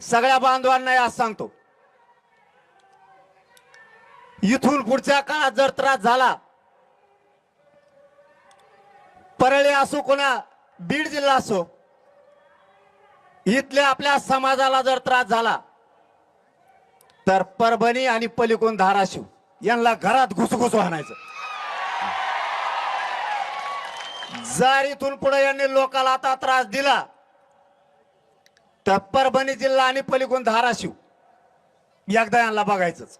सगळ्या बांधवांना आज सांगतो. इथून पुढच्या काळात जर त्रास झाला परळी असो कोणा बीड जिल्हा असो इथल्या आपल्या समाजाला जर त्रास झाला तर परभणी आणि पलिकोण धाराशिव यांना घरात घुसघुस आणायचं जर इथून पुढे यांनी लोकाला आता त्रास दिला तर परभणी जिल्हा आणि पलीकडून धाराशिव. एकदा यांना बघायचंच.